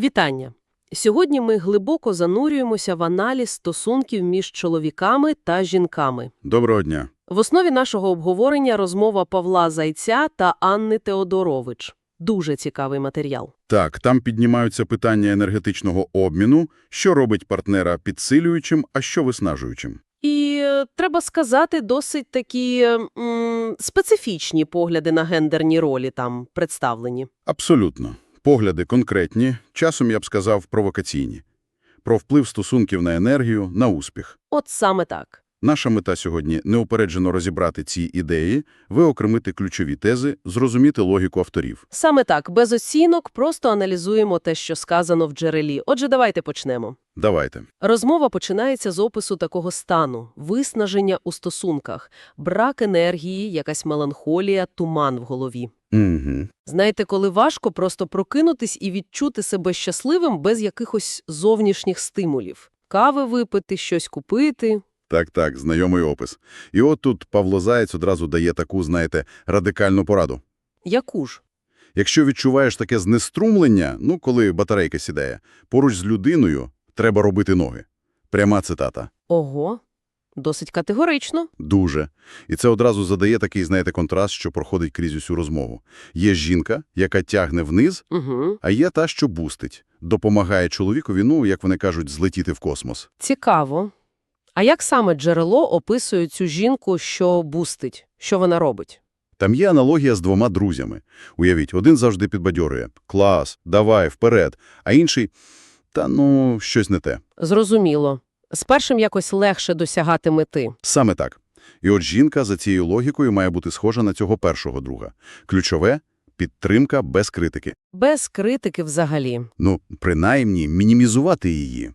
Вітання! Сьогодні ми глибоко занурюємося в аналіз стосунків між чоловіками та жінками. Доброго дня. В основі нашого обговорення розмова Павла Зайця та Анни Теодорович. Дуже цікавий матеріал. Так, там піднімаються питання енергетичного обміну, що робить партнера підсилюючим, а що виснажуючим. І, е, треба сказати, досить такі м, специфічні погляди на гендерні ролі там представлені. Абсолютно. Погляди конкретні, часом, я б сказав, провокаційні. Про вплив стосунків на енергію, на успіх. От саме так. Наша мета сьогодні – неупереджено розібрати ці ідеї, виокремити ключові тези, зрозуміти логіку авторів. Саме так, без оцінок, просто аналізуємо те, що сказано в джерелі. Отже, давайте почнемо. Давайте. Розмова починається з опису такого стану – виснаження у стосунках, брак енергії, якась меланхолія, туман в голові. Угу. Знаєте, коли важко просто прокинутись і відчути себе щасливим без якихось зовнішніх стимулів. Кави випити, щось купити. Так-так, знайомий опис. І от тут Павло Заєць одразу дає таку, знаєте, радикальну пораду. Яку ж? Якщо відчуваєш таке знеструмлення, ну, коли батарейка сідає, поруч з людиною треба робити ноги. Пряма цитата. Ого, досить категорично. Дуже. І це одразу задає такий, знаєте, контраст, що проходить крізь усю розмову. Є жінка, яка тягне вниз, Угу. а є та, що бустить. Допомагає чоловікові, ну, як вони кажуть, злетіти в космос. Цікаво. А як саме джерело описує цю жінку, що бустить? Що вона робить? Там є аналогія з двома друзями. Уявіть, один завжди підбадьорює. Клас, давай, вперед. А інший, та ну, щось не те. Зрозуміло. З першим якось легше досягати мети. Саме так. І от жінка за цією логікою має бути схожа на цього першого друга. Ключове – підтримка без критики. Без критики взагалі. Ну, принаймні, мінімізувати її.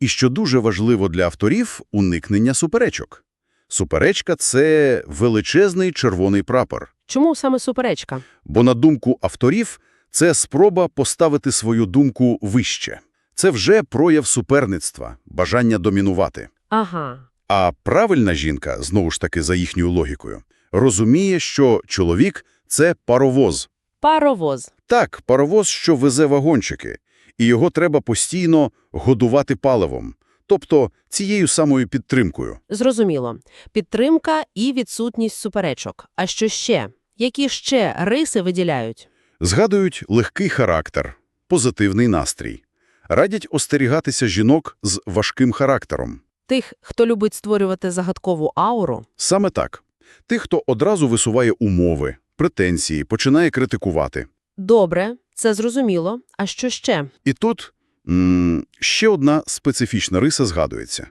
І що дуже важливо для авторів – уникнення суперечок. Суперечка – це величезний червоний прапор. Чому саме суперечка? Бо, на думку авторів, це спроба поставити свою думку вище. Це вже прояв суперництва, бажання домінувати. Ага. А правильна жінка, знову ж таки за їхньою логікою, розуміє, що чоловік – це паровоз. Паровоз. Так, паровоз, що везе вагончики, і його треба постійно годувати паливом, тобто цією самою підтримкою. Зрозуміло. Підтримка і відсутність суперечок. А що ще? Які ще риси виділяють? Згадують легкий характер, позитивний настрій. Радять остерігатися жінок з важким характером. Тих, хто любить створювати загадкову ауру? Саме так. Тих, хто одразу висуває умови, претензії, починає критикувати. Добре, це зрозуміло. А що ще? І тут м ще одна специфічна риса згадується.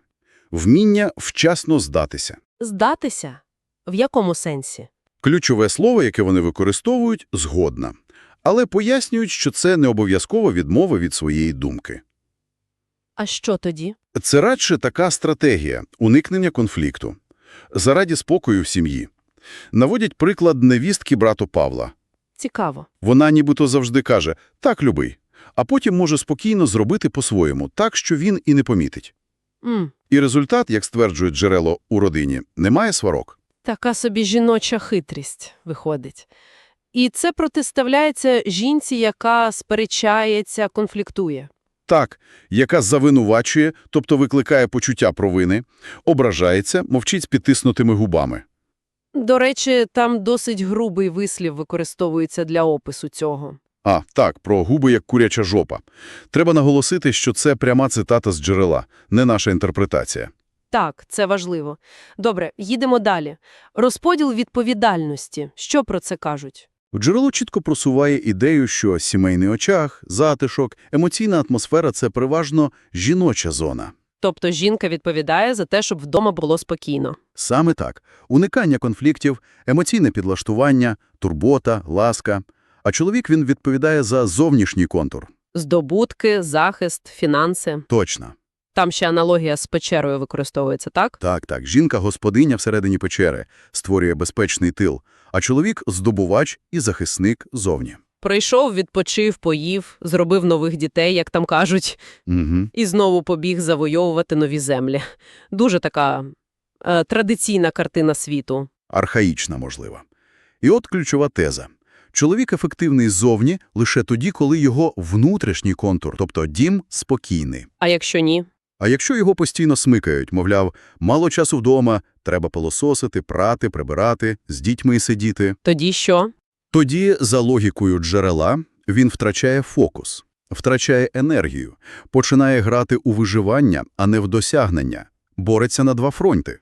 Вміння вчасно здатися. Здатися? В якому сенсі? Ключове слово, яке вони використовують – «згодна». Але пояснюють, що це не обов'язково відмова від своєї думки. А що тоді? Це радше така стратегія – уникнення конфлікту. Заради спокою в сім'ї. Наводять приклад невістки брату Павла. Цікаво. Вона нібито завжди каже «так, любий», а потім може спокійно зробити по-своєму, так, що він і не помітить. М, І результат, як стверджує джерело у родині, немає сварок. така собі жіноча хитрість виходить. І це протиставляється жінці, яка сперечається, конфліктує. Так, яка завинувачує, тобто викликає почуття провини, ображається, мовчить з підтиснутими губами. До речі, там досить грубий вислів використовується для опису цього. А, так, про губи як куряча жопа. Треба наголосити, що це пряма цитата з джерела, не наша інтерпретація. Так, це важливо. Добре, їдемо далі. Розподіл відповідальності. Що про це кажуть? Джерело чітко просуває ідею, що сімейний очаг, затишок, емоційна атмосфера – це переважно жіноча зона. Тобто жінка відповідає за те, щоб вдома було спокійно. Саме так. Уникання конфліктів, емоційне підлаштування, турбота, ласка. А чоловік він відповідає за зовнішній контур. Здобутки, захист, фінанси. Точно. Там ще аналогія з печерою використовується, так? Так, так. Жінка-господиня всередині печери створює безпечний тил, а чоловік – здобувач і захисник зовні. Прийшов, відпочив, поїв, зробив нових дітей, як там кажуть, Угу. і знову побіг завойовувати нові землі. Дуже така е, традиційна картина світу. Архаїчна, можливо. І от ключова теза. Чоловік ефективний ззовні лише тоді, коли його внутрішній контур, тобто дім, спокійний. А якщо ні? А якщо його постійно смикають, мовляв, мало часу вдома, треба пилососити, прати, прибирати, з дітьми сидіти, Тоді що? тоді, за логікою джерела, він втрачає фокус, втрачає енергію, починає грати у виживання, а не в досягнення, бореться на два фронти.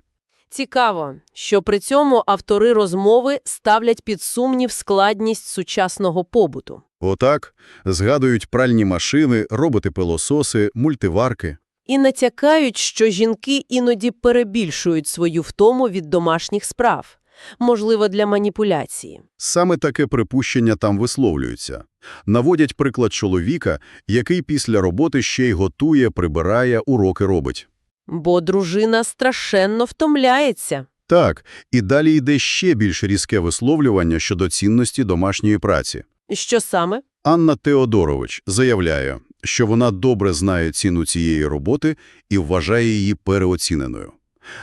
Цікаво, що при цьому автори розмови ставлять під сумнів складність сучасного побуту. Отак згадують пральні машини, роботи-пилососи, мультиварки. І натякають, що жінки іноді перебільшують свою втому від домашніх справ, можливо, для маніпуляції. Саме таке припущення там висловлюється. Наводять приклад чоловіка, який після роботи ще й готує, прибирає, уроки робить. Бо дружина страшенно втомляється. Так, і далі йде ще більш різке висловлювання щодо цінності домашньої праці. Що саме? Анна Теодорович заявляє, що вона добре знає ціну цієї роботи і вважає її переоціненою.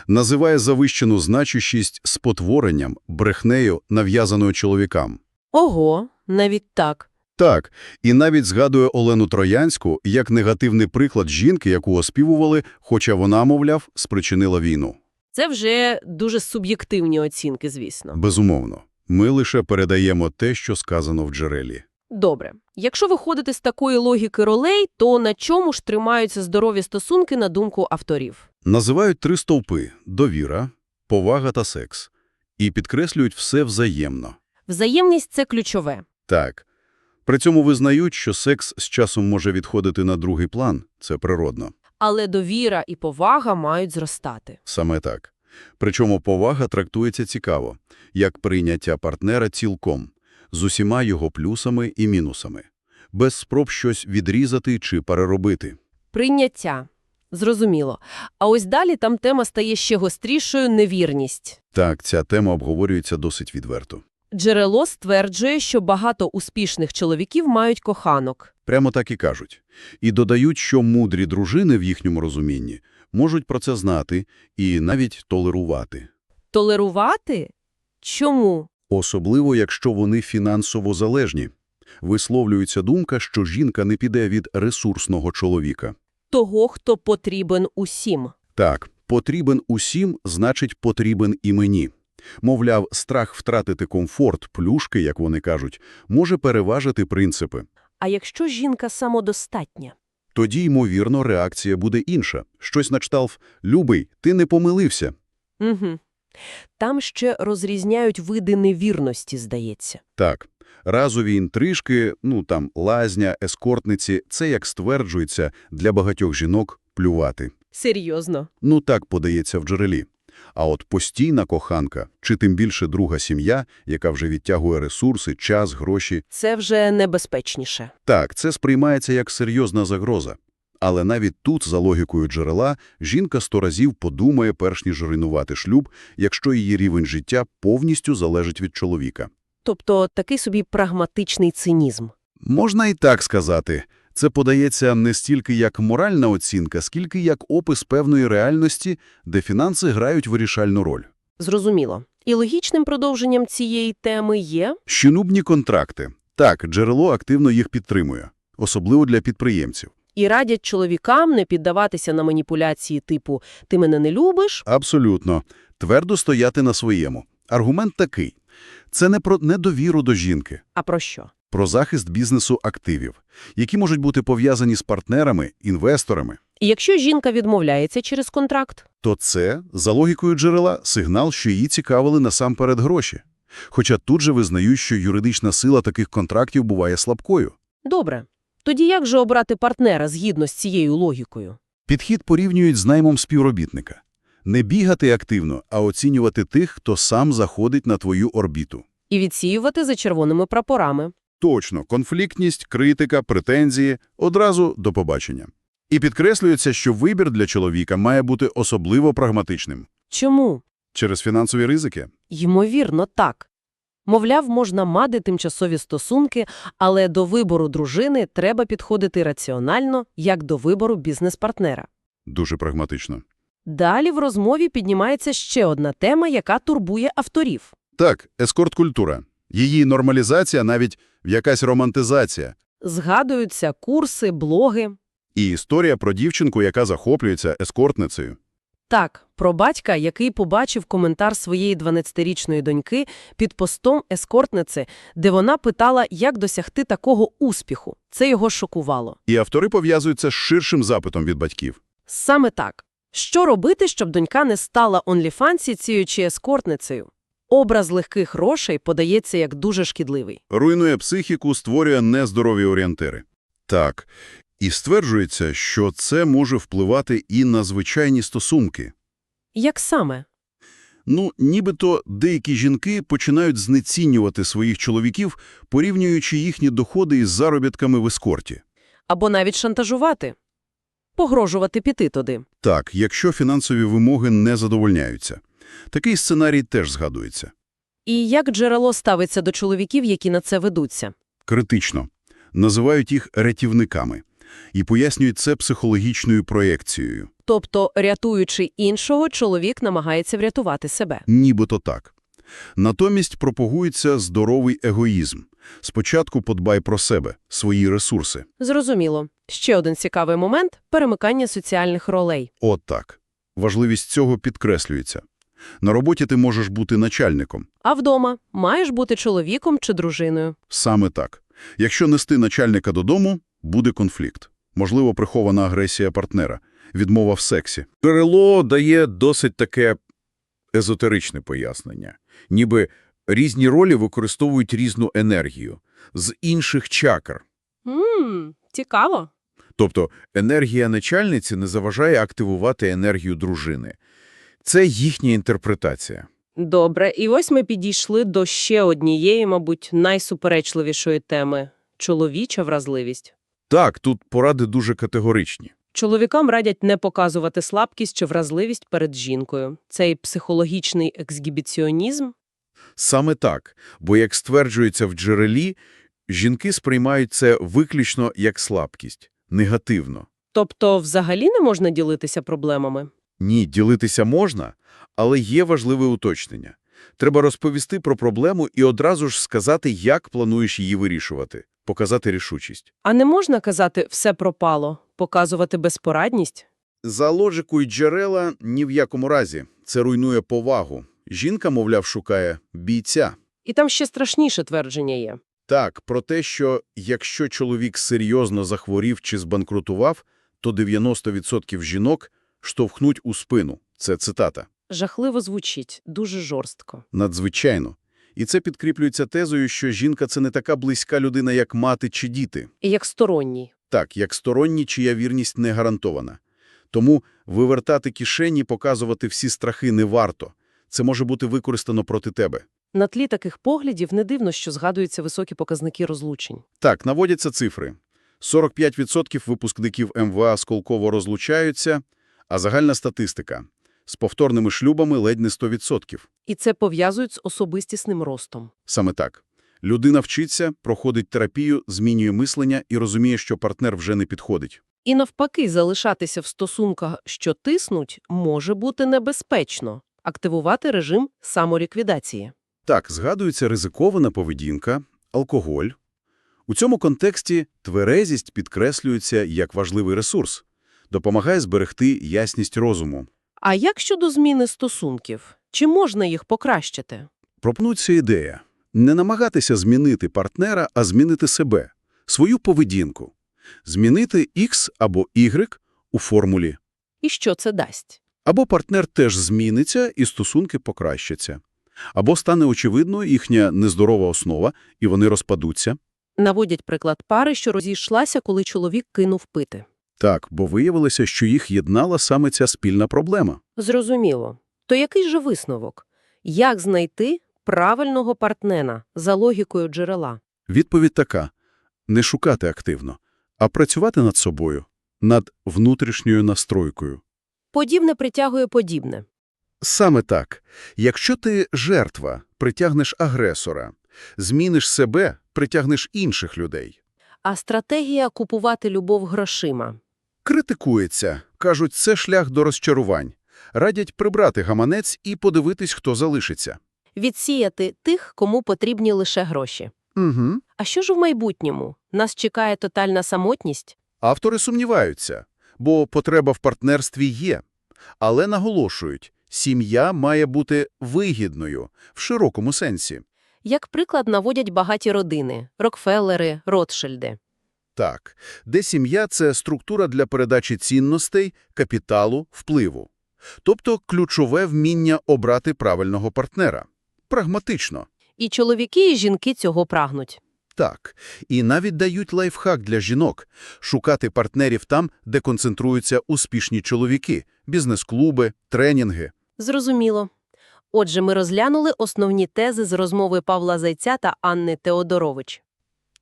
Називає завищену значущість спотворенням, брехнею, нав'язаною чоловікам. Ого, навіть так. Так, і навіть згадує Олену Троянську як негативний приклад жінки, яку оспівували, хоча вона, мовляв, спричинила війну. Це вже дуже суб'єктивні оцінки, звісно. Безумовно. Ми лише передаємо те, що сказано в джерелі. Добре. Якщо виходити з такої логіки ролей, то на чому ж тримаються здорові стосунки на думку авторів? Називають три стовпи – довіра, повага та секс. І підкреслюють все взаємно. Взаємність – це ключове. Так. При цьому визнають, що секс з часом може відходити на другий план. Це природно. Але довіра і повага мають зростати. Саме так. Причому повага трактується цікаво, як прийняття партнера цілком, з усіма його плюсами і мінусами, без спроб щось відрізати чи переробити. Прийняття. Зрозуміло. А ось далі там тема стає ще гострішою – невірність. Так, ця тема обговорюється досить відверто. Джерело стверджує, що багато успішних чоловіків мають коханок. Прямо так і кажуть. І додають, що мудрі дружини в їхньому розумінні можуть про це знати і навіть толерувати. Толерувати? Чому? Особливо, якщо вони фінансово залежні. Висловлюється думка, що жінка не піде від ресурсного чоловіка. Того, хто потрібен усім. Так, потрібен усім, значить потрібен і мені. Мовляв, страх втратити комфорт, плюшки, як вони кажуть, може переважити принципи. А якщо жінка самодостатня? Тоді, ймовірно, реакція буде інша. Щось на кшталт «Любий, ти не помилився». Угу. Там ще розрізняють види невірності, здається. Так, разові інтрижки, ну там лазня, ескортниці – це, як стверджується, для багатьох жінок плювати. Серйозно. Ну так подається в джерелі. А от постійна коханка, чи тим більше друга сім'я, яка вже відтягує ресурси, час, гроші, Це вже небезпечніше. так, це сприймається як серйозна загроза. Але навіть тут, за логікою джерела, жінка сто разів подумає, перш ніж руйнувати шлюб, якщо її рівень життя повністю залежить від чоловіка. Тобто такий собі прагматичний цинізм. Можна і так сказати. Це подається не стільки як моральна оцінка, скільки як опис певної реальності, де фінанси грають вирішальну роль. Зрозуміло. І логічним продовженням цієї теми є Щонубні контракти. Так, джерело активно їх підтримує, особливо для підприємців. І радять чоловікам не піддаватися на маніпуляції типу «ти мене не любиш», Абсолютно. Твердо стояти на своєму. Аргумент такий. Це не про недовіру до жінки, а про що? про захист бізнесу активів, які можуть бути пов'язані з партнерами, інвесторами. І якщо жінка відмовляється через контракт? То це, за логікою джерела, сигнал, що її цікавили насамперед гроші. Хоча тут же визнають, що юридична сила таких контрактів буває слабкою. Добре. Тоді як же обрати партнера згідно з цією логікою? Підхід порівнюють з наймом співробітника. Не бігати активно, а оцінювати тих, хто сам заходить на твою орбіту. І відсіювати за червоними прапорами. Точно, конфліктність, критика, претензії – одразу до побачення. І підкреслюється, що вибір для чоловіка має бути особливо прагматичним. Чому? Через фінансові ризики? Ймовірно, так. Мовляв, можна мати тимчасові стосунки, але до вибору дружини треба підходити раціонально, як до вибору бізнес-партнера. Дуже прагматично. Далі в розмові піднімається ще одна тема, яка турбує авторів. Так, ескорт-культура. Її нормалізація, навіть якась романтизація. Згадуються курси, блоги. І історія про дівчинку, яка захоплюється ескортницею. Так, про батька, який побачив коментар своєї 12-річної доньки під постом ескортниці, де вона питала, як досягти такого успіху. Це його шокувало. І автори пов'язують це з ширшим запитом від батьків. Саме так. Що робити, щоб донька не стала онліфансіцією чи ескортницею? Образ легких грошей подається як дуже шкідливий. Руйнує психіку, створює нездорові орієнтири. Так, і стверджується, що це може впливати і на звичайні стосунки. Як саме? Ну, нібито деякі жінки починають знецінювати своїх чоловіків, порівнюючи їхні доходи із заробітками в ескорті. Або навіть шантажувати? Погрожувати піти туди. Так, якщо фінансові вимоги не задовольняються. Такий сценарій теж згадується. І як джерело ставиться до чоловіків, які на це ведуться? Критично. Називають їх рятівниками. І пояснюють це психологічною проекцією. Тобто, рятуючи іншого, чоловік намагається врятувати себе. Нібито так. Натомість пропагується здоровий егоїзм. Спочатку подбай про себе, свої ресурси. Зрозуміло. Ще один цікавий момент – перемикання соціальних ролей. От так. Важливість цього підкреслюється. На роботі ти можеш бути начальником. А вдома маєш бути чоловіком чи дружиною. Саме так. Якщо нести начальника додому, буде конфлікт. Можливо, прихована агресія партнера, відмова в сексі. Джерело дає досить таке езотеричне пояснення. Ніби різні ролі використовують різну енергію з інших чакр. Ммм, цікаво. Тобто енергія начальниці не заважає активувати енергію дружини. Це їхня інтерпретація. Добре, і ось ми підійшли до ще однієї, мабуть, найсуперечливішої теми – чоловіча вразливість. Так, тут поради дуже категоричні. Чоловікам радять не показувати слабкість чи вразливість перед жінкою. Цей психологічний ексгібіціонізм Саме так, бо, як стверджується в джерелі, жінки сприймають це виключно як слабкість, негативно. Тобто взагалі не можна ділитися проблемами? Ні, ділитися можна, але є важливе уточнення. Треба розповісти про проблему і одразу ж сказати, як плануєш її вирішувати, показати рішучість. А не можна казати «все пропало», показувати безпорадність? За логікою джерела ні в якому разі. Це руйнує повагу. Жінка, мовляв, шукає бійця. І там ще страшніше твердження є. Так, про те, що якщо чоловік серйозно захворів чи збанкрутував, то 90% жінок штовхнуть у спину. Це цитата. Жахливо звучить, дуже жорстко. Надзвичайно. І це підкріплюється тезою, що жінка – це не така близька людина, як мати чи діти. І як сторонній. Так, як сторонні, чия вірність не гарантована. Тому вивертати кишені, показувати всі страхи не варто. Це може бути використано проти тебе. На тлі таких поглядів не дивно, що згадуються високі показники розлучень. Так, наводяться цифри. 45% випускників МВА сколково розлучаються, а загальна статистика – з повторними шлюбами ледь не 100%. І це пов'язують з особистісним ростом. Саме так. Людина вчиться, проходить терапію, змінює мислення і розуміє, що партнер вже не підходить. І навпаки, залишатися в стосунках, що тиснуть, може бути небезпечно. Активувати режим самоліквідації. Так, згадується ризикована поведінка, алкоголь. У цьому контексті тверезість підкреслюється як важливий ресурс. Допомагає зберегти ясність розуму. А як щодо зміни стосунків? Чи можна їх покращити? Пропонується ідея – не намагатися змінити партнера, а змінити себе, свою поведінку. Змінити X або Y у формулі. І що це дасть? Або партнер теж зміниться і стосунки покращаться. Або стане очевидною їхня нездорова основа, і вони розпадуться. Наводять приклад пари, що розійшлася, коли чоловік кинув пити. Так, бо виявилося, що їх єднала саме ця спільна проблема. Зрозуміло. То який же висновок? Як знайти правильного партнера за логікою джерела? Відповідь така – не шукати активно, а працювати над собою, над внутрішньою настройкою. Подібне притягує подібне. Саме так. Якщо ти жертва, притягнеш агресора. Зміниш себе, притягнеш інших людей. А стратегія купувати любов грошима. Критикується. Кажуть, це шлях до розчарувань. Радять прибрати гаманець і подивитись, хто залишиться. Відсіяти тих, кому потрібні лише гроші. Угу. А що ж в майбутньому? Нас чекає тотальна самотність? Автори сумніваються, бо потреба в партнерстві є. Але наголошують, сім'я має бути вигідною в широкому сенсі. Як приклад наводять багаті родини – Рокфеллери, Ротшильди. Так, де сім'я – це структура для передачі цінностей, капіталу, впливу. Тобто ключове вміння обрати правильного партнера. Прагматично. І чоловіки, і жінки цього прагнуть. Так. І навіть дають лайфхак для жінок – шукати партнерів там, де концентруються успішні чоловіки – бізнес-клуби, тренінги. Зрозуміло. Отже, ми розглянули основні тези з розмови Павла Зайця та Анни Теодорович.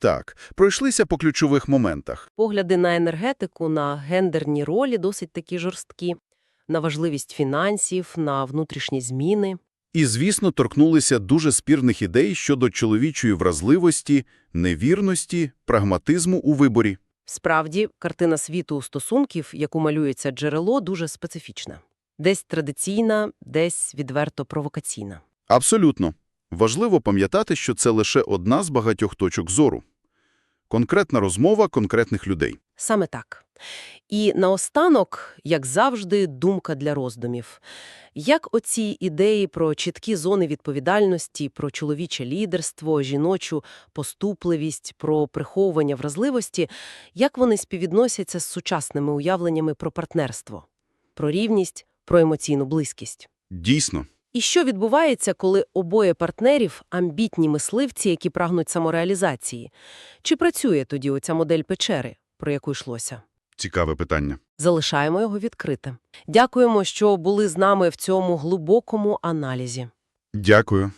Так, пройшлися по ключових моментах. Погляди на енергетику, на гендерні ролі досить такі жорсткі, на важливість фінансів, на внутрішні зміни. І, звісно, торкнулися дуже спірних ідей щодо чоловічої вразливості, невірності, прагматизму у виборі. Справді, картина світу стосунків, яку малюється джерело, дуже специфічна. Десь традиційна, десь відверто провокаційна. Абсолютно. Важливо пам'ятати, що це лише одна з багатьох точок зору. Конкретна розмова конкретних людей. Саме так. І наостанок, як завжди, думка для роздумів. Як оці ідеї про чіткі зони відповідальності, про чоловіче лідерство, жіночу поступливість, про приховування вразливості, як вони співвідносяться з сучасними уявленнями про партнерство, про рівність, про емоційну близькість? Дійсно. І що відбувається, коли обоє партнерів – амбітні мисливці, які прагнуть самореалізації? Чи працює тоді оця модель печери, про яку йшлося? Цікаве питання. Залишаємо його відкритим. Дякуємо, що були з нами в цьому глибокому аналізі. Дякую.